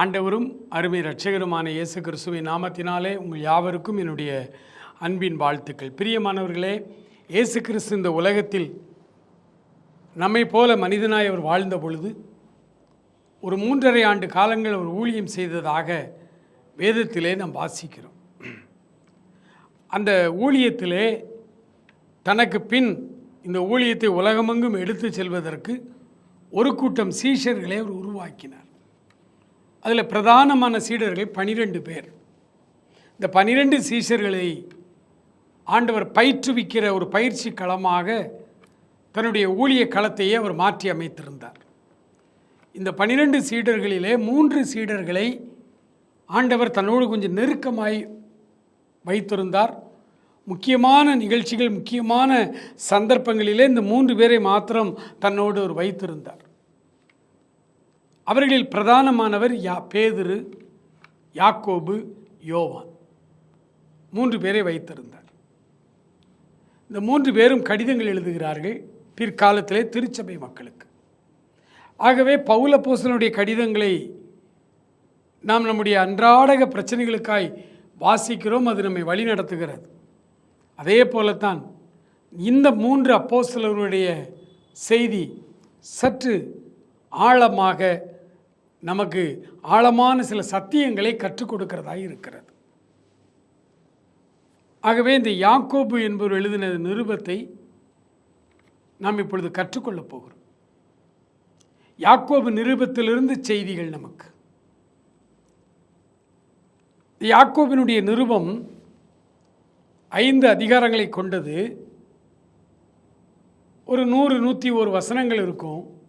ஆண்டவரும் அருமை இரட்சகருமான இயேசு கிறிஸ்துவின் நாமத்தினாலே உங்கள் யாவருக்கும் என்னுடைய அன்பின் வாழ்த்துக்கள். பிரியமானவர்களே இயேசு கிறிஸ்து இந்த உலகத்தில் நம்மை போல மனிதனாய் அவர் வாழ்ந்த பொழுது ஒரு மூன்றரை ஆண்டு காலங்கள் அவர் ஊழியம் செய்ததாக வேதத்திலே நாம் வாசிக்கிறோம். அந்த ஊழியத்திலே தனக்கு பின் இந்த ஊழியத்தை உலகமெங்கும் எடுத்து செல்வதற்கு ஒரு கூட்டம் சீஷர்களை அவர் உருவாக்கினார். அதில் பிரதானமான சீடர்கள் பனிரெண்டு பேர். இந்த பனிரெண்டு சீஷர்களை ஆண்டவர் பயிற்றுவிக்கிற ஒரு பயிற்சி களமாக தன்னுடைய ஊழிய களத்தையே அவர் மாற்றி அமைத்திருந்தார். இந்த பனிரெண்டு சீடர்களிலே மூன்று சீடர்களை ஆண்டவர் தன்னோடு கொஞ்சம் நெருக்கமாய் வைத்திருந்தார். முக்கியமான நிகழ்ச்சிகள் முக்கியமான சந்தர்ப்பங்களிலே இந்த மூன்று பேரை மாத்திரம் தன்னோடு அவர் வைத்திருந்தார். அவர்களில் பிரதானமானவர் யா பேதுரு யாக்கோபு யோவான். மூன்று பேரை வைத்திருந்தார். இந்த மூன்று பேரும் கடிதங்கள் எழுதுகிறார்கள் பிற்காலத்திலே திருச்சபை மக்களுக்கு. ஆகவே பவுல போசனுடைய கடிதங்களை நாம் நம்முடைய அன்றாடக பிரச்சனைகளுக்காய் வாசிக்கிறோம் அது நம்மை வழி நடத்துகிறது. அதே போலத்தான் இந்த மூன்று அப்போஸ்தலருடைய செய்தி சற்று ஆழமாக நமக்கு ஆழமான சில சத்தியங்களை கற்றுக் கொடுக்கிறதாக இருக்கிறது. ஆகவே இந்த யாக்கோபு என்பவர் எழுதின நிருபத்தை நாம் இப்பொழுது கற்றுக்கொள்ளப் போகிறோம். யாக்கோபு நிருபத்திலிருந்து செய்திகள் நமக்கு. யாக்கோபினுடைய நிருபம் ஐந்து அதிகாரங்களை கொண்டது. ஒரு நூறு நூற்றி ஒரு வசனங்கள் இருக்கும்.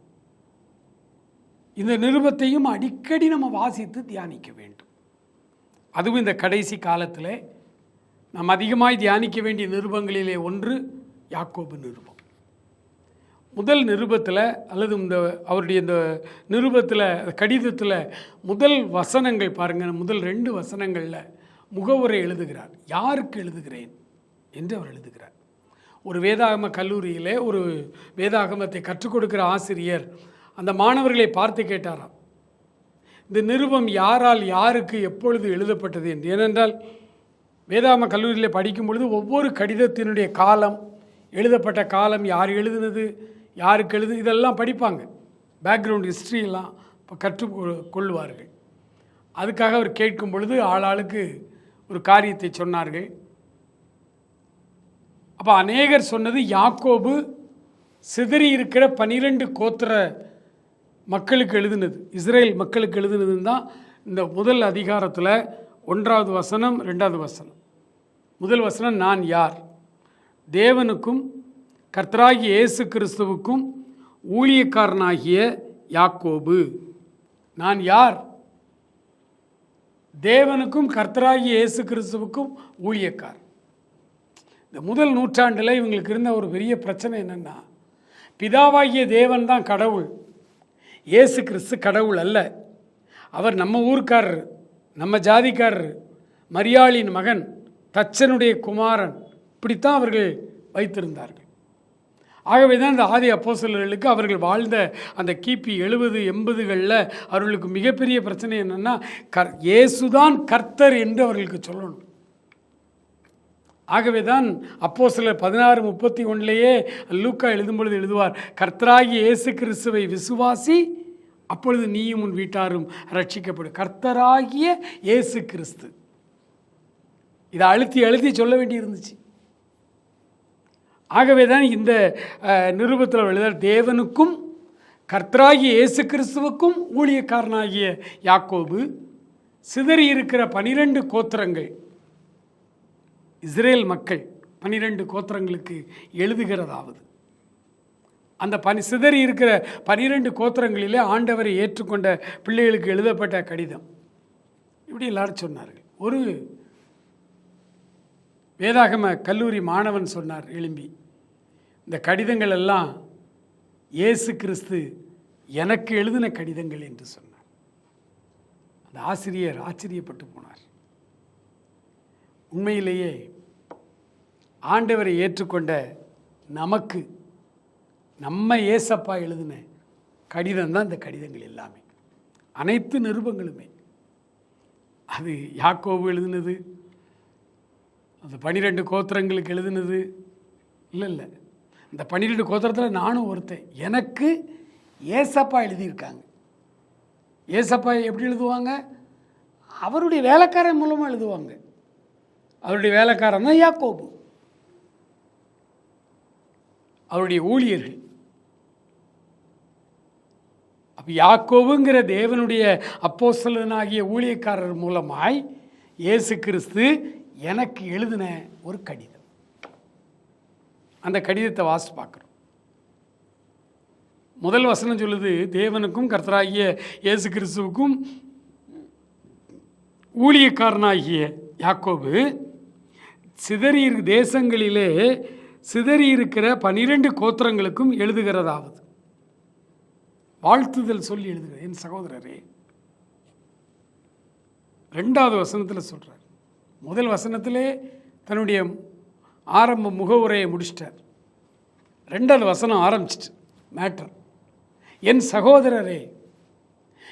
இந்த நிருபத்தையும் அடிக்கடி நம்ம வாசித்து தியானிக்க வேண்டும். அதுவும் இந்த கடைசி காலத்தில் நாம் அதிகமாய் தியானிக்க வேண்டிய நிருபங்களிலே ஒன்று யாக்கோபு நிருபம். முதல் நிருபத்தில் அல்லது இந்த அவருடைய இந்த நிருபத்தில் கடிதத்தில் முதல் வசனங்கள் பாருங்கள் முதல் ரெண்டு வசனங்களில் முகவுரை எழுதுகிறார். யாருக்கு எழுதுகிறேன் என்று அவர் எழுதுகிறார். ஒரு வேதாகம கல்லூரியிலே ஒரு வேதாகமத்தை கற்றுக் கொடுக்கிற ஆசிரியர் அந்த மாணவர்களை பார்த்து கேட்டாராம் இந்த நிருபம் யாரால் யாருக்கு எப்பொழுது எழுதப்பட்டது? என்று. ஏனென்றால் வேதாம கல்லூரியில் படிக்கும் பொழுது ஒவ்வொரு கடிதத்தினுடைய காலம் எழுதப்பட்ட காலம் யார் எழுதுனது யாருக்கு எழுது இதெல்லாம் படிப்பாங்க. பேக்ரவுண்ட் ஹிஸ்ட்ரியெல்லாம் இப்போ கற்றுக் கொள்வார்கள் அதுக்காக அவர் கேட்கும் பொழுது ஆளாளுக்கு ஒரு காரியத்தை சொன்னார்கள். அப்போ அநேகர் சொன்னது யாக்கோபு சிதறி இருக்கிற பனிரெண்டு கோத்திர மக்களுக்கு எழுதினது. இஸ்ரேல் மக்களுக்கு எழுதுனதுன்னு தான் இந்த முதல் அதிகாரத்தில் ஒன்றாவது வசனம் ரெண்டாவது வசனம். முதல் வசனம் நான் யார்? தேவனுக்கும் கர்த்தராகிய இயேசு கிறிஸ்துவுக்கும் ஊழியக்காரனாகிய யாக்கோபு. நான் யார்? தேவனுக்கும் கர்த்தராகிய இயேசு கிறிஸ்துவுக்கும் ஊழியக்கார். இந்த முதல் நூற்றாண்டில் இவங்களுக்கு இருந்த ஒரு பெரிய பிரச்சனை என்னென்னா பிதாவாகிய தேவன் தான் கடவுள். இயேசு கிறிஸ்து கடவுள் அல்ல. அவர் நம்ம ஊர்க்காரர் நம்ம ஜாதிக்காரர் மரியாளின் மகன் தச்சனுடைய குமாரன். இப்படித்தான் அவர்கள் வைத்திருந்தார்கள். ஆகவே தான் இந்த ஆதி அப்போசலர்களுக்கு அவர்கள் வாழ்ந்த அந்த கிபி எழுபது எண்பதுகளில் அவர்களுக்கு மிகப்பெரிய பிரச்சனை என்னென்னா கர் இயேசுதான் கர்த்தர் என்று அவர்களுக்கு சொல்லணும். ஆகவே தான் அப்போ சில பதினாறு முப்பத்தி ஒன்றிலேயே லூக்கா எழுதும் பொழுது எழுதுவார் கர்த்தராகி இயேசு கிறிஸ்துவை விசுவாசி அப்பொழுது நீயும் உன் வீட்டாரும் ரட்சிக்கப்படும் கர்த்தராகிய இயேசு கிறிஸ்து. இதை அழுத்தி அழுத்தி சொல்ல வேண்டியிருந்துச்சு. ஆகவே தான் இந்த நிருபத்தில் எழுதார் தேவனுக்கும் கர்த்தராகிய இயேசு கிறிஸ்துவுக்கும் ஊழியக்காரனாகிய யாக்கோபு சிதறி இருக்கிற பனிரெண்டு கோத்திரங்கள் இஸ்ரேல் மக்கள் பனிரெண்டு கோத்திரங்களுக்கு எழுதுகிறதாவது. அந்த பனி சிதறி இருக்கிற பனிரெண்டு கோத்திரங்களிலே ஆண்டவரை ஏற்றுக்கொண்ட பிள்ளைகளுக்கு எழுதப்பட்ட கடிதம். இப்படி எல்லாரும் சொன்னார்கள். ஒரு வேதாகம கல்லூரி மாணவன் சொன்னார் எழும்பி இந்த கடிதங்கள் எல்லாம் இயேசு கிறிஸ்து எனக்கு எழுதின கடிதங்கள் என்று சொன்னார். அந்த ஆசிரியர் ஆச்சரியப்பட்டு போனார். உண்மையிலேயே ஆண்டவரை ஏற்றுக்கொண்ட நமக்கு நம்ம ஏசப்பா எழுதின கடிதம் தான் இந்த கடிதங்கள் எல்லாமே. அனைத்து நிருபங்களுமே. அது யாக்கோபு எழுதினது அது பனிரெண்டு கோத்திரங்களுக்கு எழுதினது. இல்லை இல்லை. இந்த பன்னிரெண்டு கோத்திரத்தில் நானும் ஒருத்தன். எனக்கு ஏசப்பா எழுதியிருக்காங்க. ஏசப்பா எப்படி எழுதுவாங்க? அவருடைய வேலைக்காரன் மூலமாக எழுதுவாங்க. அவருடைய வேலைக்காரன் தான் யாக்கோபு. அவருடைய ஊழியர்கள். அப்போ யாக்கோவுங்கிற தேவனுடைய அப்போசலனாகிய ஊழியக்காரர் மூலமாய் இயேசு கிறிஸ்து எனக்கு எழுதின ஒரு கடிதம். அந்த கடிதத்தை வாசித்து பார்க்குறோம். முதல் வசனம் சொல்லுது தேவனுக்கும் கர்த்தராகிய இயேசு கிறிஸ்துவுக்கும் ஊழியக்காரனாகிய யாக்கோபு சிதறி தேசங்களிலே சிதறி இருக்கிற பனிரெண்டு கோத்திரங்களுக்கும் எழுதுகிறதாவது. வாழ்த்துதல் சொல்லி எழுதுகிறது என் சகோதரரே ரெண்டாவது வசனத்தில் சொல்கிறார் முதல் வசனத்திலே தன்னுடைய ஆரம்ப முகவுரையை முடிச்சிட்டார். ரெண்டாவது வசனம் ஆரம்பிச்சிட்டு மேட்டர் என் சகோதரரே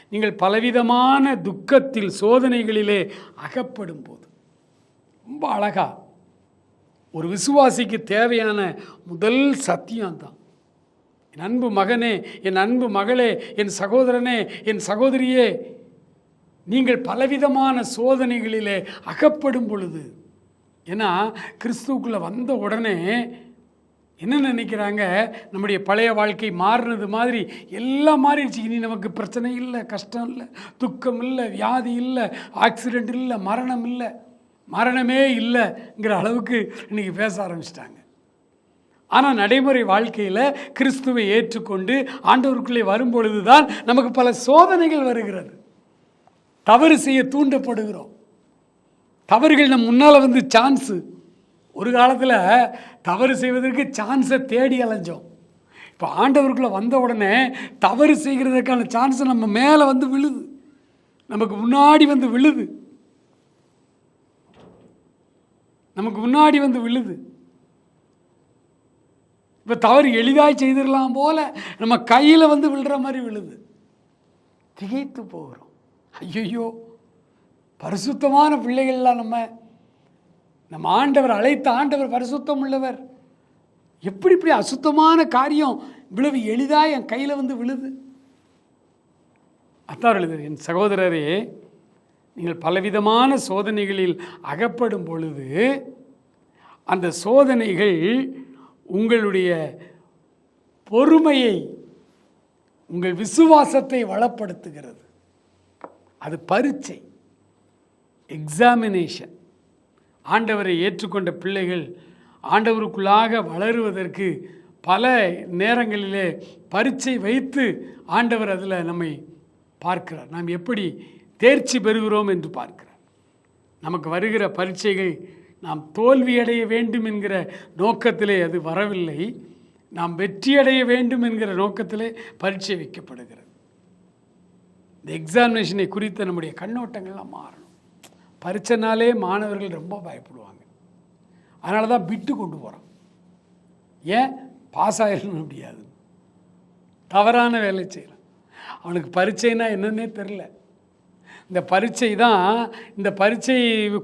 நீங்கள் பலவிதமான துக்கத்தில் சோதனைகளிலே அகப்படும் போது ரொம்ப அழகா ஒரு விசுவாசிக்கு தேவையான முதல் சத்தியம்தான் என் அன்பு மகனே என் அன்பு மகளே என் சகோதரனே என் சகோதரியே நீங்கள் பலவிதமான சோதனைகளிலே அகப்படும் பொழுது ஏன்னா கிறிஸ்துவுக்குள்ளே வந்த உடனே என்ன நினைக்கிறாங்க? நம்முடைய பழைய வாழ்க்கை மாறுனது மாதிரி எல்லாம் மாறிடுச்சு. இனி நமக்கு பிரச்சனை இல்லை கஷ்டம் இல்லை துக்கம் இல்லை வியாதி இல்லை ஆக்சிடெண்ட் இல்லை மரணம் இல்லை. மரணமே இல்லைங்கிற அளவுக்கு இன்றைக்கி பேச ஆரம்பிச்சிட்டாங்க. ஆனால் நடைமுறை வாழ்க்கையில் கிறிஸ்துவை ஏற்றுக்கொண்டு ஆண்டவருக்குள்ளே வரும்பொழுது தான் நமக்கு பல சோதனைகள் வருகிறது. தவறு செய்ய தூண்டப்படுகிறோம். தவறுகள் நம் முன்னால் வந்து சான்ஸு. ஒரு காலத்தில் தவறு செய்வதற்கு சான்ஸை தேடி அலைஞ்சோம். இப்போ ஆண்டவருக்குள்ளே வந்த உடனே தவறு செய்கிறதுக்கான சான்ஸ் நம்ம மேலே வந்து விழுது. நமக்கு முன்னாடி வந்து விழுது. நமக்கு முன்னாடி வந்து விழுது. இப்போ தவறு எளிதாக செய்திடலாம் போல நம்ம கையில் வந்து விழுற மாதிரி விழுது. திகைத்து போகிறோம். ஐயோ பரிசுத்தமான பிள்ளைகள்லாம் நம்ம நம்ம ஆண்டவர் அழைத்த ஆண்டவர் பரிசுத்தம் உள்ளவர். எப்படி இப்படி அசுத்தமான காரியம் இவ்வளவு எளிதாக என் கையில் வந்து விழுது? அத்தான் எழுது என் சகோதரரே நீங்கள் பலவிதமான சோதனைகளில் அகப்படும் பொழுது அந்த சோதனைகள் உங்களுடைய பொறுமையை உங்கள் விசுவாசத்தை வளப்படுத்துகிறது. அது பரீட்சை எக்ஸாமினேஷன் ஆண்டவரை ஏற்றுக்கொண்ட பிள்ளைகள் ஆண்டவருக்குள்ளாக வளருவதற்கு பல நேரங்களிலே பரீட்சை வைத்து ஆண்டவர் அதில் நம்மை பார்க்கிறார். நாம் எப்படி தேர்ச்சி பெறுகிறோம் என்று பார்க்கிறார். நமக்கு வருகிற பரீட்சைகள் நாம் தோல்வியடைய வேண்டும் என்கிற நோக்கத்திலே அது வரவில்லை. நாம் வெற்றியடைய வேண்டும் என்கிற நோக்கத்திலே பரீட்சை வைக்கப்படுகிறது. இந்த எக்ஸாமினேஷனை குறித்த நம்முடைய கண்ணோட்டங்கள்லாம் மாறணும். பரீட்சைனாலே மாணவர்கள் ரொம்ப பயப்படுவாங்க. அதனால தான் விட்டு கொண்டு போகிறோம் ஏன்? பாஸ் ஆகிடணும் முடியாது. தவறான வேலை செய்கிறான் அவனுக்கு பரீட்சைனா என்னன்னே தெரில இந்த பரீட்சை தான் இந்த பரீட்சை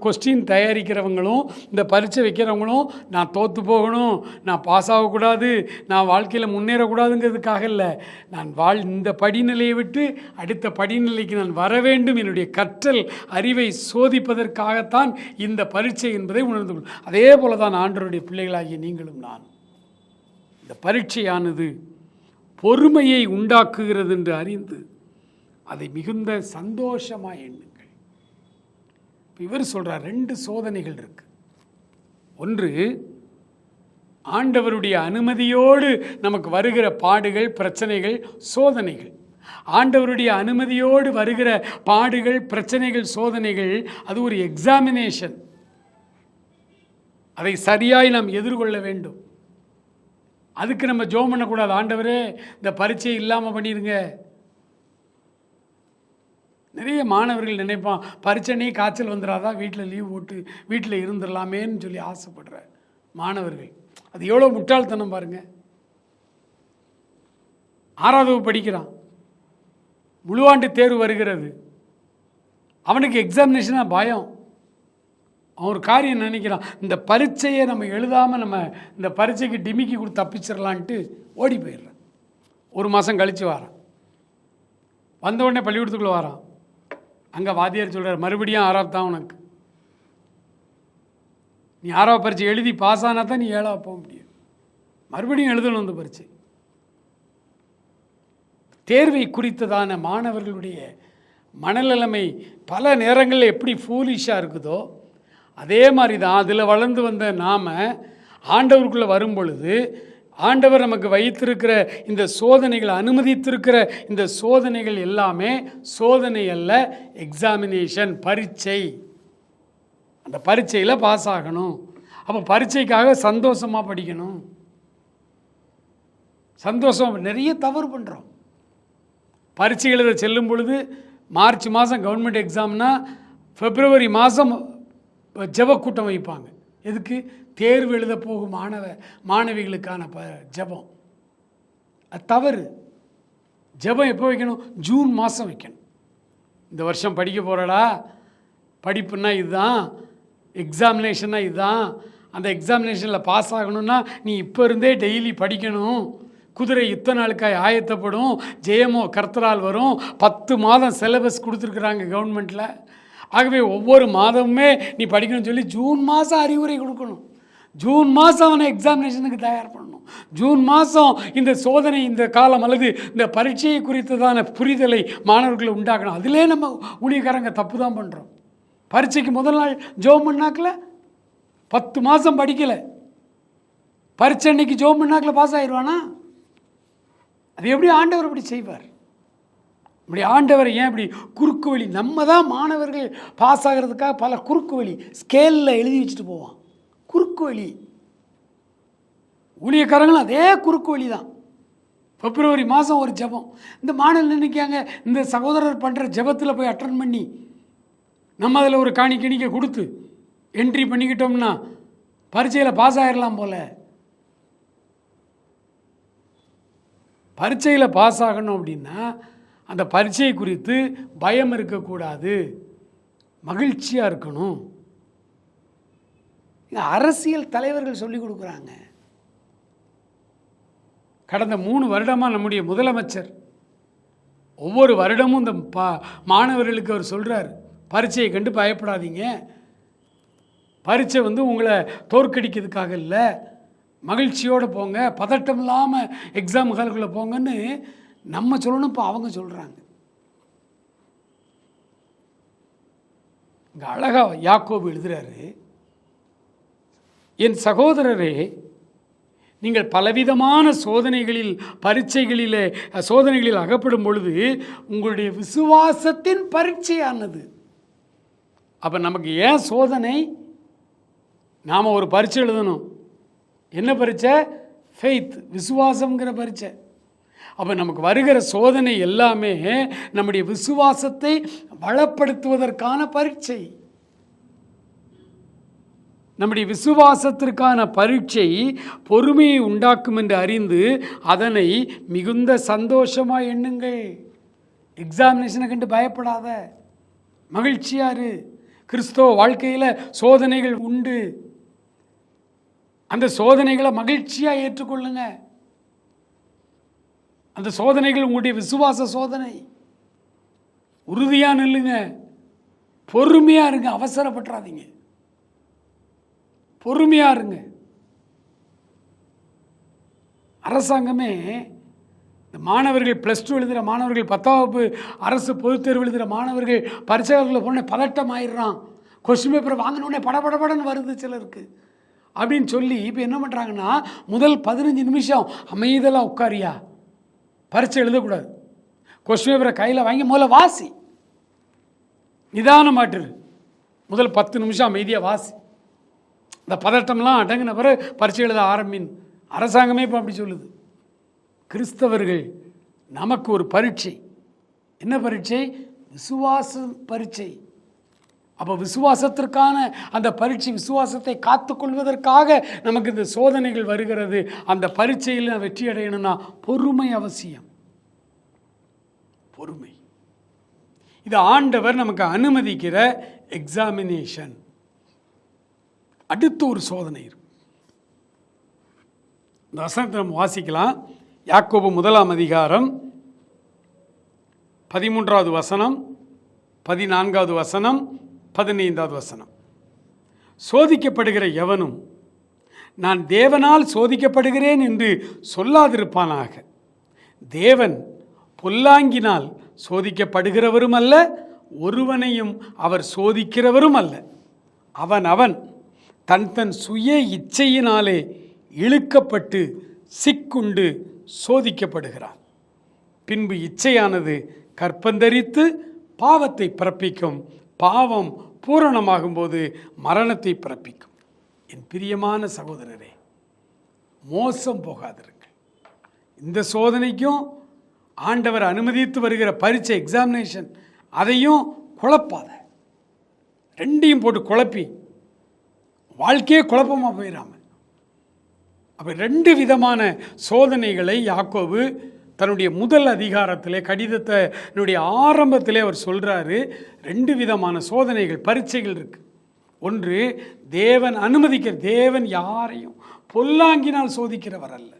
கொஸ்டின் தயாரிக்கிறவங்களும் இந்த பரீட்சை வைக்கிறவங்களும் நான் தோற்று போகணும் நான் பாஸ் ஆகக்கூடாது நான் வாழ்க்கையில் முன்னேறக்கூடாதுங்கிறதுக்காக இல்லை. நான் வாழ் இந்த படிநிலையை விட்டு அடுத்த படிநிலைக்கு நான் வர வேண்டும். என்னுடைய கற்றல் அறிவை சோதிப்பதற்காகத்தான் இந்த பரீட்சை என்பதை உணர்ந்து கொள்ளும் அதே போல தான் ஆண்டருடைய பிள்ளைகளாகிய நீங்களும் நான். இந்த பரீட்சையானது பொறுமையை உண்டாக்குகிறது என்று அறிந்து அதை மிகுந்த சந்தோஷமாக எண்ணுங்கள். இப்போ இவர் சொல்கிறார் ரெண்டு சோதனைகள் இருக்கு. ஒன்று ஆண்டவருடைய அனுமதியோடு நமக்கு வருகிற பாடுகள் பிரச்சனைகள் சோதனைகள். ஆண்டவருடைய அனுமதியோடு வருகிற பாடுகள் பிரச்சனைகள் சோதனைகள் அது ஒரு எக்ஸாமினேஷன் அதை சரியாய் நாம் எதிர்கொள்ள வேண்டும். அதுக்கு நம்ம ஜோம் பண்ணக்கூடாது. ஆண்டவரே இந்த பரீட்சை இல்லாமல் பண்ணிடுங்க நிறைய மாணவர்கள் நினைப்பான் பரீட்சைனே காய்ச்சல் வந்துடாதா வீட்டில் லீவ் போட்டு வீட்டில் இருந்துடலாமேன்னு சொல்லி ஆசைப்படுற மாணவர்கள். அது எவ்வளோ முட்டாள்தனம் பாருங்க. ஆறாவது படிக்கிறான். முழுவாண்டு தேர்வு வருகிறது. அவனுக்கு எக்ஸாமினேஷனாக பயம். அவன் ஒரு காரியம் நினைக்கிறான் இந்த பரீட்சையை நம்ம எழுதாமல் நம்ம இந்த பரீட்சைக்கு டிமிக்கி கொடுத்து தப்பிச்சிடலான்ட்டு ஓடி போயிடுறான். ஒரு மாதம் கழித்து வரான். வந்த உடனே பள்ளிக்கூடத்துக்குள்ளே வரான். அங்கே வாத்தியார் சொல்கிறார் மறுபடியும் ஆறாவது தான் உனக்கு. நீ ஆறாவது பரீட்சை எழுதி பாஸ் ஆனால் தான் நீ ஏழாவது போக முடியும். மறுபடியும் எழுதணும் அந்த பரீட்சை. தேர்வை குறித்ததான மாணவர்களுடைய மனநிலைமை பல நேரங்களில் எப்படி ஃபூலிஷாக இருக்குதோ அதே மாதிரி தான் அதில் வளர்ந்து வந்த நாம் ஆண்டவருக்குள்ளே வரும் பொழுது ஆண்டவர் நமக்கு வைத்திருக்கிற இந்த சோதனைகள் அனுமதித்திருக்கிற இந்த சோதனைகள் எல்லாமே சோதனை அல்ல எக்ஸாமினேஷன் பரீட்சை. அந்த பரீட்சையில் பாஸ் ஆகணும். அப்போ பரீட்சைக்காக சந்தோஷமாக படிக்கணும். சந்தோஷம் நிறைய தவறு பண்ணுறோம் பரீட்சை எழுத செல்லும் பொழுது மார்ச் மாதம் கவர்மெண்ட் எக்ஸாம்னா பிப்ரவரி மாதம் ஜெவக்கூட்டம் வைப்பாங்க. எதுக்கு? தேர்வு எழுத போகும் மாணவ மாணவிகளுக்கான ப ஜெபம். அது தவறு. ஜெபம் எப்போ வைக்கணும்? ஜூன் மாதம் வைக்கணும். இந்த வருஷம் படிக்க போகிறடா படிப்புன்னா இதுதான். எக்ஸாமினேஷன்னா இதுதான். அந்த எக்ஸாமினேஷனில் பாஸ் ஆகணும்னா நீ இப்போ இருந்தே டெய்லி படிக்கணும். குதிரை யுத்த நாளுக்காய் ஆயத்தப்படும். ஜெயமோ கர்த்தரால் வரும். பத்து மாதம் சிலபஸ் கொடுத்துருக்குறாங்க கவர்மெண்ட்டில் ஆகவே ஒவ்வொரு மாதமுமே நீ படிக்கணும்னு சொல்லி ஜூன் மாதம் அறிவுரை கொடுக்கணும். ஜூன் மாதம் அவனை எக்ஸாமினேஷனுக்கு தயார் பண்ணணும். ஜூன் மாதம் இந்த சோதனை இந்த காலம் அல்லது இந்த பரீட்சையை குறித்ததான புரிதலை மாணவர்களை உண்டாக்கணும். அதிலே நம்ம ஊழியக்காரங்க தப்பு தான் பண்ணுறோம் பரீட்சைக்கு முதல் நாள் ஜோம் பண்ணாக்கல? பத்து மாதம் படிக்கலை. பரீட்சை அன்னைக்கு ஜோம் பண்ணாக்கல பாஸ் ஆயிடுவானா அது எப்படி ஆண்டவர் அப்படி செய்வார்? இப்படி ஆண்டவர் ஏன் இப்படி குறுக்கு வழி? நம்ம தான் மாணவர்கள் பாஸ் ஆகிறதுக்காக பல குறுக்கு வழி ஸ்கேலில் எழுதி வச்சுட்டு போவான் குறுக்கு வழி ஊழியக்காரங்களும் அதே குறுக்கு வழி தான். பிப்ரவரி மாதம் ஒரு ஜெபம். இந்த மாநிலம் நினைக்காங்க இந்த சகோதரர் பண்ணுற ஜெபத்தில் போய் அட்டன் பண்ணி நம்ம அதில் ஒரு காணி கிணிக்க கொடுத்து என்ட்ரி பண்ணிக்கிட்டோம்னா பரீட்சையில் பாஸ் ஆகிடலாம் போல. பரீட்சையில் பாஸ் ஆகணும் அப்படின்னா அந்த பரீட்சை குறித்து பயம் இருக்கக்கூடாது. மகிழ்ச்சியாக இருக்கணும். இது அரசியல் தலைவர்கள் சொல்லிக் கொடுக்குறாங்க. கடந்த மூணு வருடமாக நம்முடைய முதலமைச்சர் ஒவ்வொரு வருடமும் இந்த பா மாணவர்களுக்கு அவர் சொல்கிறார் பரீட்சையை கண்டு பயப்படாதீங்க. பரீட்சை வந்து உங்களை தோற்கடிக்கிறதுக்காக இல்லை மகிழ்ச்சியோடு போங்க பதட்டம் இல்லாமல் எக்ஸாம் ஹாலுக்குள்ளே போங்கன்னு நம்ம சொல்லணும் இப்போ அவங்க சொல்கிறாங்க இங்கே அழகாக யாக்கோபு எழுதுறாரு என் சகோதரரே நீங்கள் பலவிதமான சோதனைகளில் பரீட்சைகளில் சோதனைகளில் அகப்படும் பொழுது உங்களுடைய விசுவாசத்தின் பரீட்சையானது. அப்போ நமக்கு ஏன் சோதனை? நாம் ஒரு பரீட்சை எழுதணும். என்ன பரீட்சை? ஃபெய்த் விசுவாசங்கிற பரீட்சை. அப்போ நமக்கு வருகிற சோதனை எல்லாமே நம்முடைய விசுவாசத்தை வளப்படுத்துவதற்கான பரீட்சை. நம்முடைய விசுவாசத்திற்கான பரீட்சை பொறுமையை உண்டாக்கும் என்று அறிந்து அதனை மிகுந்த சந்தோஷமாக எண்ணுங்கள். எக்ஸாமினேஷனை கண்டு பயப்படாத. மகிழ்ச்சியாரு கிறிஸ்தவ வாழ்க்கையில் சோதனைகள் உண்டு. அந்த சோதனைகளை மகிழ்ச்சியாக ஏற்றுக்கொள்ளுங்க. அந்த சோதனைகள் உங்களுடைய விசுவாச சோதனை. உறுதியாக நில்லுங்க. பொறுமையாக இருங்க. அவசரப்பட்டுறாதீங்க. பொறுமையாக இருங்க. அரசாங்கமே இந்த மாணவர்கள் ப்ளஸ் டூ எழுதுகிற மாணவர்கள் பத்தாம் வகுப்பு அரசு பொதுத் தேர்வு எழுதுகிற மாணவர்கள் பரீட்சைகளில் போன பதட்டம் ஆயிடுறான். கொஸ்டின் பேப்பரை வாங்கினோடனே படபடபடன்னு வருது சிலருக்கு. அப்படின்னு சொல்லி இப்போ என்ன பண்ணுறாங்கன்னா முதல் பதினஞ்சு நிமிஷம் அமைதலாக உட்காரியா? பரீட்சை எழுதக்கூடாது. கொஸ்டின் பேப்பரை கையில் வாங்கி முதல்ல வாசி. நிதானமாட்டுரு முதல் பத்து நிமிஷம் அமைதியாக வாசி. இந்த பதட்டம்லாம் அடங்கின பிறகு பரீட்சை எழுத ஆரம்பின். அரசாங்கமே இப்போ அப்படி சொல்லுது. கிறிஸ்தவர்கள் நமக்கு ஒரு பரீட்சை. என்ன பரீட்சை? விசுவாச பரீட்சை. அப்போ விசுவாசத்திற்கான அந்த பரீட்சை விசுவாசத்தை காத்துக்கொள்வதற்காக நமக்கு இந்த சோதனைகள் வருகிறது. அந்த பரீட்சையில் வெற்றி அடையணும்னா பொறுமை அவசியம். பொறுமை. இது ஆண்டவர் நமக்கு அனுமதிக்கிற எக்ஸாமினேஷன் அடுத்து ஒரு சோதனை இருக்கு. இந்த வசனத்தை நம்ம வாசிக்கலாம். யாக்கோபு முதலாம் அதிகாரம் பதிமூன்றாவது வசனம் பதினான்காவது வசனம் பதினைந்தாவது வசனம். சோதிக்கப்படுகிற எவனும் நான் தேவனால் சோதிக்கப்படுகிறேன் என்று சொல்லாதிருப்பானாக. தேவன் பொல்லாங்கினால் சோதிக்கப்படுகிறவரும் அல்ல ஒருவனையும் அவர் சோதிக்கிறவரும் அல்ல. அவன் அவன் தன் தன் சுய இச்சையினாலே இழுக்கப்பட்டு சிக்குண்டு சோதிக்கப்படுகிறார். பின்பு இச்சையானது கற்பந்தரித்து பாவத்தை பிறப்பிக்கும். பாவம் பூரணமாகும்போது மரணத்தை பிறப்பிக்கும். என் பிரியமான சகோதரரே மோசம் போகாதிருங்கள். இந்த சோதனைக்கும் ஆண்டவர் அனுமதித்து வருகிற பரீட்சை எக்ஸாமினேஷன் அதையும் குழப்பாத. ரெண்டையும் போட்டு குழப்பி வாழ்க்கையே குழப்பமாக போயிடாம அப்போ ரெண்டு விதமான சோதனைகளை யாக்கோவு தன்னுடைய முதல் அதிகாரத்திலே கடிதத்தினுடைய ஆரம்பத்திலே அவர் சொல்கிறாரு ரெண்டு விதமான சோதனைகள் பரீட்சைகள் இருக்குது ஒன்று தேவன் அனுமதிக்கிற தேவன் யாரையும் பொல்லாங்கினால் சோதிக்கிறவர் அல்ல.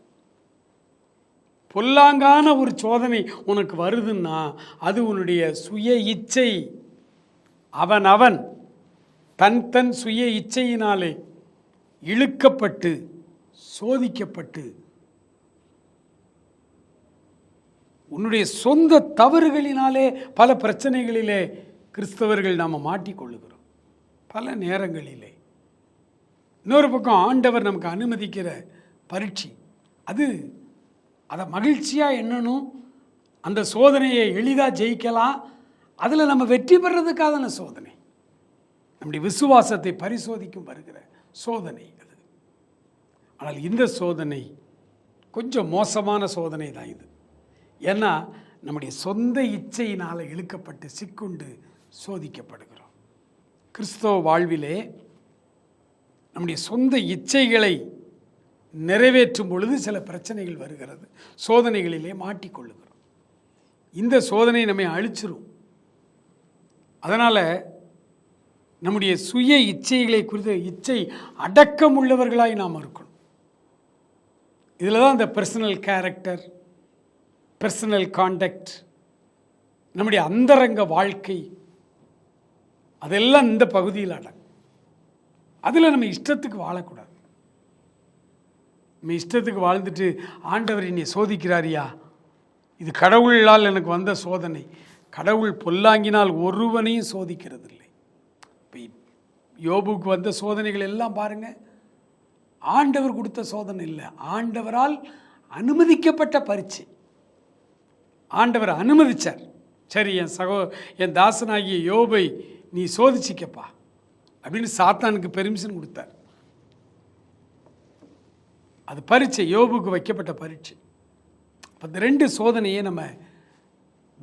பொல்லாங்கான ஒரு சோதனை உனக்கு வருதுன்னா அது உன்னுடைய சுய இச்சை. அவன் அவன். தன் தன் சுய இச்சையினாலே இழுக்கப்பட்டு சோதிக்கப்பட்டு உன்னுடைய சொந்த தவறுகளினாலே பல பிரச்சனைகளிலே கிறிஸ்தவர்கள் நாம் மாட்டிக்கொள்ளுகிறோம். பல நேரங்களிலே. இன்னொரு பக்கம் ஆண்டவர் நமக்கு அனுமதிக்கிற பரீட்சை. அது அதை மகிழ்ச்சியாக எண்ணணும் அந்த சோதனையை எளிதாக ஜெயிக்கலாம் அதில் நம்ம வெற்றி பெறதுக்கான சோதனை. நம்முடைய விசுவாசத்தை பரிசோதிக்கும் வருகிற சோதனை அது. ஆனால் இந்த சோதனை கொஞ்சம் மோசமான சோதனை தான் இது. ஏன்னா நம்முடைய சொந்த இச்சையினால் இழுக்கப்பட்டு சிக்குண்டு சோதிக்கப்படுகிறோம். கிறிஸ்தவ வாழ்விலே நம்முடைய சொந்த இச்சைகளை நிறைவேற்றும் பொழுது சில பிரச்சனைகள் வருகிறது. சோதனைகளிலே மாட்டிக்கொள்ளுகிறோம். இந்த சோதனை நம்மை அழிச்சிரும். அதனால் நம்முடைய சுய இச்சைகளை குறித்த இச்சை அடக்கம் உள்ளவர்களாய் நாம் இருக்கணும். இதில் தான் இந்த பர்சனல் கேரக்டர் பர்சனல் கான்டக்ட் நம்முடைய அந்தரங்க வாழ்க்கை அதெல்லாம் இந்த பகுதியில் அடங்கும். அதில் நம்ம இஷ்டத்துக்கு வாழக்கூடாது. நம்ம இஷ்டத்துக்கு வாழ்ந்துட்டு ஆண்டவர் என்னை சோதிக்கிறாரியா இது கடவுளால் எனக்கு வந்த சோதனை. கடவுள் பொல்லாங்கினால் ஒருவனையும் சோதிக்கிறது இல்லை யோபுக்கு வந்த சோதனைகள் எல்லாம் பாருங்கள் ஆண்டவர் கொடுத்த சோதனை இல்லை. ஆண்டவரால் அனுமதிக்கப்பட்ட பரீட்சை. ஆண்டவர் அனுமதித்தார் சரி என் சகோ என் தாசனாகிய யோபை நீ சோதிச்சிக்கப்பா அப்படின்னு சாத்தானுக்கு பெர்மிஷன் கொடுத்தார். அது பரீட்சை யோபுக்கு வைக்கப்பட்ட பரீட்சை. அப்ப இந்த ரெண்டு சோதனையை நம்ம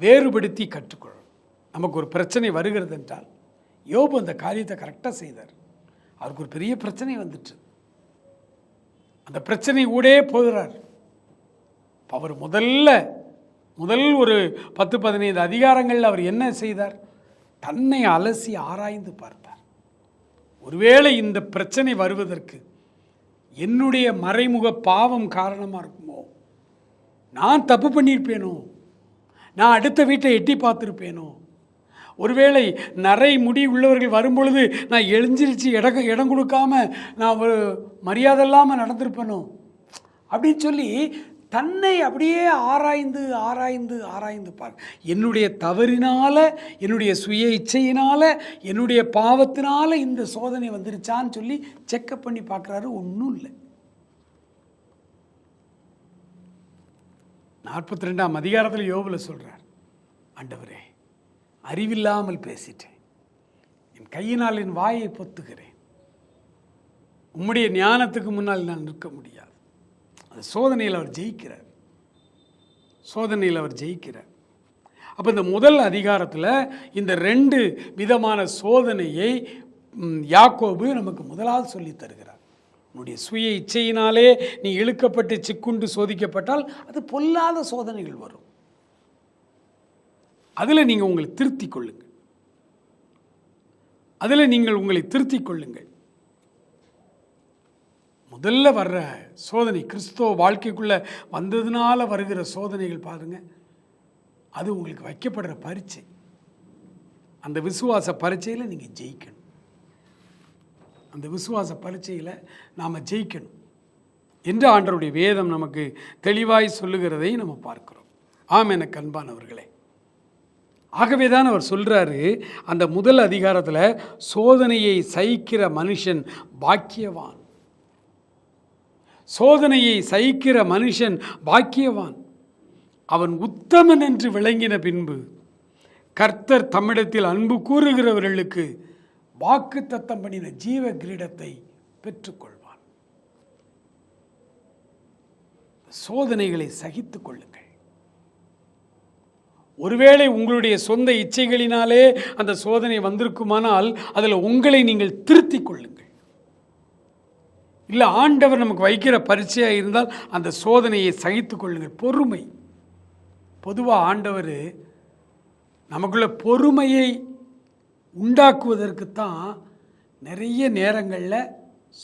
வேறுபடுத்தி கற்றுக்கொள்ளும் நமக்கு ஒரு பிரச்சனை வருகிறது என்றால் யோபு அந்த காரியத்தை கரெக்டாக செய்தார். அவருக்கு ஒரு பெரிய பிரச்சனை வந்துட்டு அந்த பிரச்சனை ஊடே போகிறார். அவர் முதல்ல முதல் ஒரு பத்து பதினைந்து அதிகாரங்களில் அவர் என்ன செய்தார்? தன்னை அலசி ஆராய்ந்து பார்த்தார். ஒருவேளை இந்த பிரச்சனை வருவதற்கு என்னுடைய மறைமுக பாவம் காரணமாக இருக்குமோ? நான் தப்பு பண்ணியிருப்பேனோ? நான் அடுத்த வீட்டை எட்டி பார்த்துருப்பேனோ? ஒருவேளை நரை முடி உள்ளவர்கள் வரும்பொழுது நான் எழுந்திருச்சு இடம் இடம் கொடுக்காம நான் ஒரு மரியாதை இல்லாமல் நடந்திருப்பேனோ? அப்படின்னு சொல்லி தன்னை அப்படியே ஆராய்ந்து ஆராய்ந்து ஆராய்ந்து பார். என்னுடைய தவறினால் என்னுடைய சுய இச்சையினால் என்னுடைய பாவத்தினால் இந்த சோதனை வந்துருச்சான்னு சொல்லி செக்கப் பண்ணி பார்க்குறாரு. ஒன்றும் இல்லை. நாற்பத்தி ரெண்டாம் அதிகாரத்தில் யோவில் சொல்கிறார் ஆண்டவரே அறிவில்லாமல் பேசிட்டேன். என் கையினால் என் வாயை பொத்துகிறேன். உம்முடைய ஞானத்துக்கு முன்னால் நான் நிற்க முடியாது. அந்த சோதனையில் அவர் ஜெயிக்கிறார். சோதனையில் அவர் ஜெயிக்கிறார். அப்போ இந்த முதல் அதிகாரத்தில் இந்த ரெண்டு விதமான சோதனையை யாக்கோபு நமக்கு முதலாவது சொல்லித் தருகிறார். உன்னுடைய சுய இச்சையினாலே நீ இழுக்கப்பட்டு சிக்குண்டு சோதிக்கப்பட்டால் அது பொல்லாத சோதனைகள் வரும். அதில் நீங்கள் உங்களை திருத்தி கொள்ளுங்கள் அதில் நீங்கள் உங்களை திருத்திக் கொள்ளுங்கள் முதல்ல வர்ற சோதனை கிறிஸ்துவ வாழ்க்கைக்குள்ளே வந்ததுனால வருகிற சோதனைகள் பாருங்க. அது உங்களுக்கு வைக்கப்படுற பரீட்சை. அந்த விசுவாச பரீட்சையில் நீங்கள் ஜெயிக்கணும். அந்த விசுவாச பரீட்சையில் நாம் ஜெயிக்கணும். என்று ஆண்டருடைய வேதம் நமக்கு தெளிவாய் சொல்லுகிறதை நம்ம பார்க்கிறோம். ஆம் எனக்கு அன்பானவர்களே ஆகவே தான் அவர் சொல்கிறாரு அந்த முதல் அதிகாரத்தில் சோதனையை சகிக்கிற மனுஷன் பாக்கியவான். சோதனையை சகிக்கிற மனுஷன் பாக்கியவான். அவன் உத்தமன் என்று விளங்கின பின்பு கர்த்தர் தம்மிடத்தில் அன்பு கூறுகிறவர்களுக்கு வாக்கு தத்தம் பண்ணின ஜீவ கிரீடத்தை பெற்றுக்கொள்வான். சோதனைகளை சகித்துக் கொள்ளுங்கள். ஒருவேளை உங்களுடைய சொந்த இச்சைகளினாலே அந்த சோதனை வந்திருக்குமானால் அதில் உங்களை நீங்கள் திருத்தி கொள்ளுங்கள். இல்லை ஆண்டவர் நமக்கு வைக்கிற பரீட்சையாக இருந்தால் அந்த சோதனையை சகித்து கொள்ளுங்கள். பொறுமை. பொதுவாக ஆண்டவர் நமக்குள்ள பொறுமையை உண்டாக்குவதற்குத்தான் நிறைய நேரங்களில்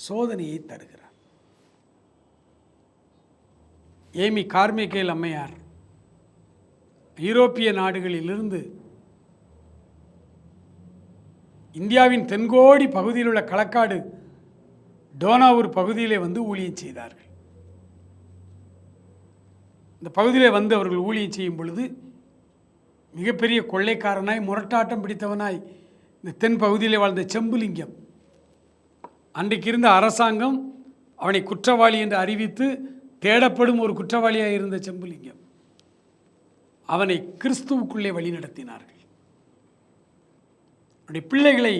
சோதனையை தருகிறார். ஏமி கார்மிகேல் அம்மையார் ஐரோப்பிய நாடுகளிலிருந்து இந்தியாவின் தென்கோடி பகுதியில் உள்ள களக்காடு டோனாவூர் பகுதியிலே வந்து ஊழியம் செய்தார்கள். இந்த பகுதியிலே வந்து அவர்கள் ஊழியம் செய்யும் பொழுது மிகப்பெரிய கொள்ளைக்காரனாய் முரட்டாட்டம் பிடித்தவனாய் இந்த தென் பகுதியிலே வாழ்ந்த செம்புலிங்கம் அன்றைக்கு இருந்த அரசாங்கம் அவனை குற்றவாளி என்று அறிவித்து தேடப்படும் ஒரு குற்றவாளியாக இருந்த செம்புலிங்கம். அவனை கிறிஸ்துவுக்குள்ளே வழிநடத்தினார்கள் அவனுடைய பிள்ளைகளை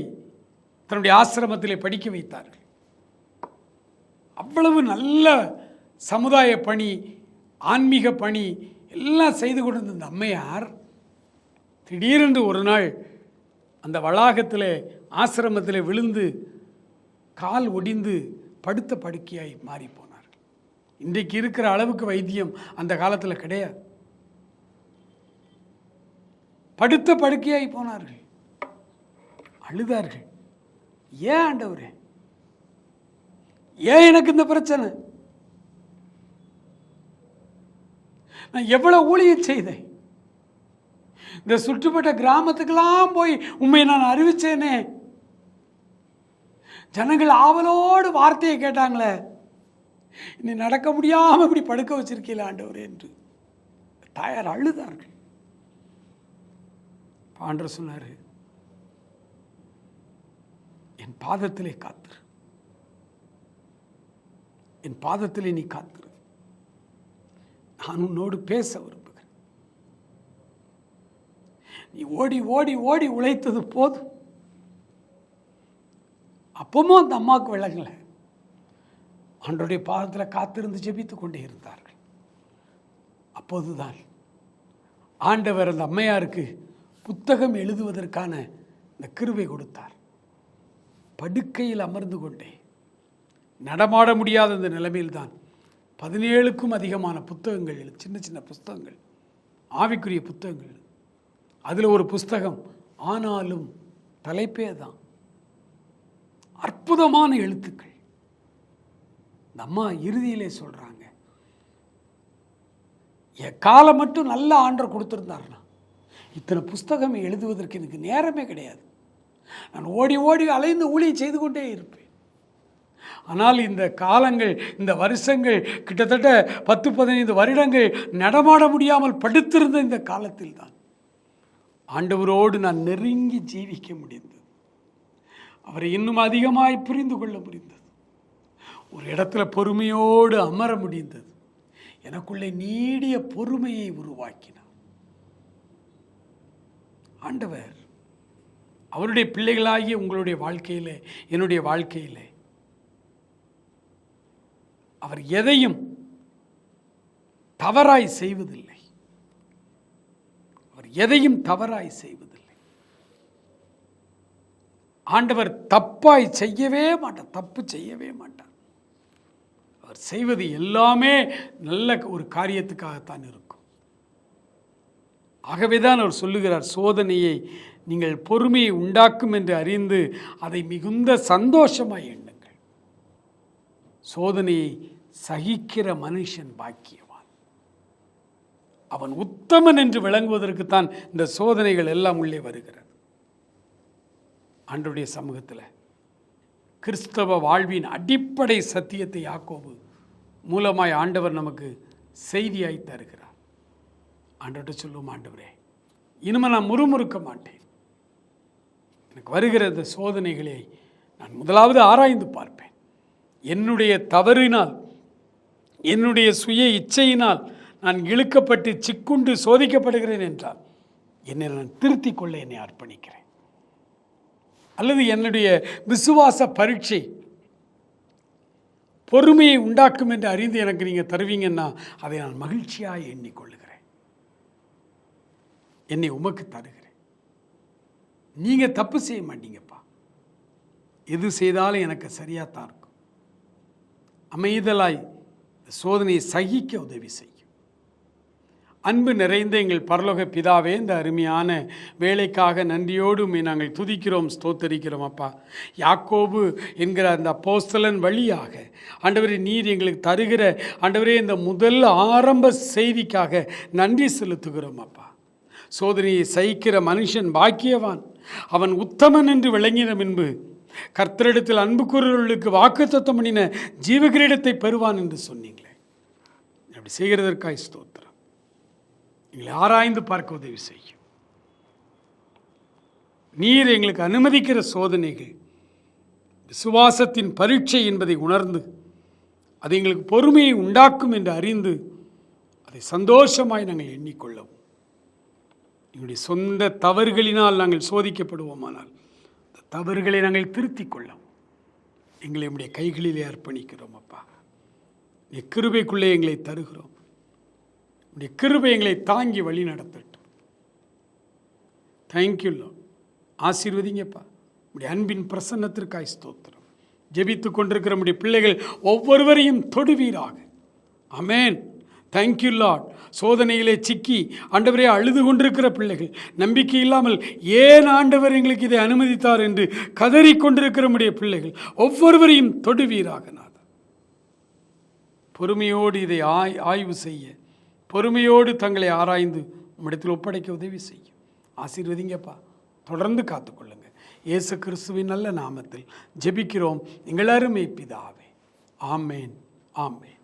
தன்னுடைய ஆசிரமத்திலே படிக்க வைத்தார்கள். அவ்வளவு நல்ல சமுதாய பணி ஆன்மீக பணி எல்லாம் செய்து கொண்டிருந்த இந்த அம்மையார் திடீரென்று ஒரு நாள் அந்த வளாகத்தில் ஆசிரமத்தில் விழுந்து கால் ஒடிந்து படுத்த படுக்கையாய் மாறி போனார். இன்றைக்கு இருக்கிற அளவுக்கு வைத்தியம் அந்த காலத்தில் கிடையாது. படுத்த படுக்கையாகி போனார்கள். அழுதார்கள். ஏன் ஆண்டவரே? ஏன் எனக்கு இந்த பிரச்சனை? நான் எவ்வளவு ஊழியம் செய்தேன்? இந்த சுற்றுப்பட்ட கிராமத்துக்கெல்லாம் போய் உண்மையை நான் அறிவிச்சேனே. ஜனங்கள் ஆவலோடு வார்த்தையை கேட்டாங்களே. இனி நடக்க முடியாமல் இப்படி படுக்க வச்சிருக்கீங்களா ஆண்டவர் என்று. தாயார் அழுதார்கள். ஆண்டவர் சொன்னார் என் பாதத்திலே காத்திரு என் பாதத்திலே நீ காத்திரு நான் உன்னோடு பேச விரும்புகிறேன். நீ ஓடி ஓடி ஓடி உழைத்தது போதும். அப்பவும் அந்த அம்மாவுக்கு விளங்கலை. ஆண்டோடைய பாதத்தில் காத்திருந்து ஜெபித்து கொண்டே இருந்தார்கள். அப்போதுதான் ஆண்டவர் அந்த அம்மையாருக்கு புத்தகம் எழுதுவதற்கான இந்த கிருவை கொடுத்தார். படுக்கையில் அமர்ந்து கொண்டே. நடமாட முடியாத இந்த நிலைமையில்தான் பதினேழுக்கும் அதிகமான புத்தகங்கள் சின்ன சின்ன புஸ்தகங்கள் ஆவிக்குரிய புத்தகங்கள். அதில் ஒரு புஸ்தகம் ஆனாலும் தலைப்பே தான் அற்புதமான எழுத்துக்கள். இந்த அம்மா இறுதியிலே சொல்கிறாங்க என் காலம் மட்டும் நல்ல ஆண்டர் கொடுத்துருந்தாருன்னா இத்தனை புஸ்தகம் எழுதுவதற்கு எனக்கு நேரமே கிடையாது. நான் ஓடி ஓடி அலைந்து ஊழியம் செய்து கொண்டே இருப்பேன். ஆனால் இந்த காலங்கள் இந்த வருஷங்கள் கிட்டத்தட்ட பத்து பதினைந்து வருடங்கள் நடமாட முடியாமல் படுத்திருந்த இந்த காலத்தில் தான் ஆண்டவரோடு நான் நெருங்கி ஜீவிக்க முடிந்தது. அவரை இன்னும் அதிகமாய் புரிந்து கொள்ள முடிந்தது. ஒரு இடத்துல பொறுமையோடு அமர முடிந்தது. எனக்குள்ளே நீடிய பொறுமையை உருவாக்கினார். ஆண்டவர் அவருடைய பிள்ளைகளாகிய உங்களுடைய வாழ்க்கையில் என்னுடைய வாழ்க்கையில். அவர் எதையும் தவறாய் செய்வதில்லை. அவர் எதையும் தவறாய் செய்வதில்லை. ஆண்டவர் தப்பாய் செய்யவே மாட்டார் தப்பு செய்யவே மாட்டார். அவர் செய்வது எல்லாமே நல்ல ஒரு காரியத்துக்காகத்தான் இருக்கும். ஆகவே தான் அவர் சொல்லுகிறார் சோதனையை நீங்கள் பொறுமையை உண்டாக்கும் என்று அறிந்து அதை மிகுந்த சந்தோஷமாக எண்ணுங்கள். சோதனையை சகிக்கிற மனுஷன் பாக்கியவான். அவன் உத்தமன் என்று விளங்குவதற்குத்தான் இந்த சோதனைகள் எல்லாம் உள்ளே வருகிறது. அன்றைய சமூகத்தில் கிறிஸ்தவ வாழ்வின் அடிப்படை சத்தியத்தை யாக்கோபு மூலமாய் ஆண்டவர் நமக்கு செய்தியாய் தருகிறார். ஆண்டவர்கிட்ட சொல்லுவோம் ஆண்டவரே இனிமேல் நான் முறுமுறுக்க மாட்டேன். எனக்கு வருகிற இந்த சோதனைகளை நான் முதலாவது ஆராய்ந்து பார்ப்பேன். என்னுடைய தவறினால் என்னுடைய சுய இச்சையினால் நான் இழுக்கப்பட்டு சிக்குண்டு சோதிக்கப்படுகிறேன் என்றால் என்னை நான் திருத்திக் கொள்ள என்னை அர்ப்பணிக்கிறேன். அல்லது என்னுடைய விசுவாச பரீட்சை பொறுமையை உண்டாக்கும் என்று அறிந்து எனக்கு நீங்கள் தருவீங்கன்னா அதை நான் மகிழ்ச்சியாக எண்ணிக்கொள்ளுகிறேன் என்னை உமக்கு தருகிறேன். நீங்கள் தப்பு செய்ய மாட்டீங்கப்பா. எது செய்தாலும் எனக்கு சரியாக தான் இருக்கும். அமைதலாய் சோதனையை சகிக்க உதவி செய்யும். அன்பு நிறைந்த எங்கள் பரலோக பிதாவே இந்த அருமையான வேலைக்காக நன்றியோடு நாங்கள் துதிக்கிறோம் ஸ்தோத்தரிக்கிறோம் அப்பா. யாக்கோபு என்கிற அந்த போஸ்தலன் வழியாக ஆண்டவரே நீர் எங்களுக்கு தருகிற ஆண்டவரே இந்த முதல் ஆரம்ப செய்திக்காக நன்றி செலுத்துகிறோம் அப்பா. சோதனையை சகிக்கிற மனுஷன் பாக்கியவான். அவன் உத்தமன் என்று விளங்கின பின்பு கர்த்தரிடத்தில் அன்பு கூறுகளுக்கு வாக்குத்தத்தம் பண்ணின ஜீவகிரீடத்தை பெறுவான் என்று சொன்னீங்களே. அப்படி செய்கிறதற்காய் ஸ்தோத்திரம். எங்களை ஆராய்ந்து பார்க்க உதவி செய்யும். நீர் எங்களுக்கு அனுமதிக்கிற சோதனைகள் விசுவாசத்தின் பரீட்சை என்பதை உணர்ந்து அது எங்களுக்கு பொறுமையை உண்டாக்கும் என்று அறிந்து அதை சந்தோஷமாய் நாங்கள் எண்ணிக்கொள்ளவும். எங்களுடைய சொந்த தவறுகளினால் நாங்கள் சோதிக்கப்படுவோமானால் அந்த தவறுகளை நாங்கள் திருத்திக் கொள்ளும் எங்களை நம்முடைய கைகளிலே அர்ப்பணிக்கிறோம் அப்பா. நீ கிருபைக்குள்ளே எங்களை தருகிறோம். உடைய கிருபை எங்களை தாங்கி வழி நடத்தட்டும். தேங்க்யூ ஆசீர்வதிங்கப்பா. உடைய அன்பின் பிரசன்னத்திற்காய் ஸ்தோத்திரம். ஜெபித்து கொண்டிருக்கிற நம்முடைய பிள்ளைகள் ஒவ்வொருவரையும் தொடுவீராக. அமேன் தேங்க்யூ லாட் சோதனையிலே சிக்கி ஆண்டவரே அழுது கொண்டிருக்கிற பிள்ளைகள் நம்பிக்கை இல்லாமல் ஏன் ஆண்டவர் எங்களுக்கு இதை அனுமதித்தார் என்று கதறி கொண்டிருக்கிற பிள்ளைகள் ஒவ்வொருவரையும் தொடுவீராக நாதா. பொறுமையோடு இதை ஆய் ஆய்வு செய்ய பொறுமையோடு தங்களை ஆராய்ந்து உம்மிடத்தில் ஒப்படைக்க உதவி செய்யும் ஆசீர்வதிங்கப்பா. தொடர்ந்து காத்துக்கொள்ளுங்க. இயேசு கிறிஸ்துவின் நல்ல நாமத்தில் ஜெபிக்கிறோம். எங்கள் அருமை பிதாவே. ஆமேன். ஆமேன்.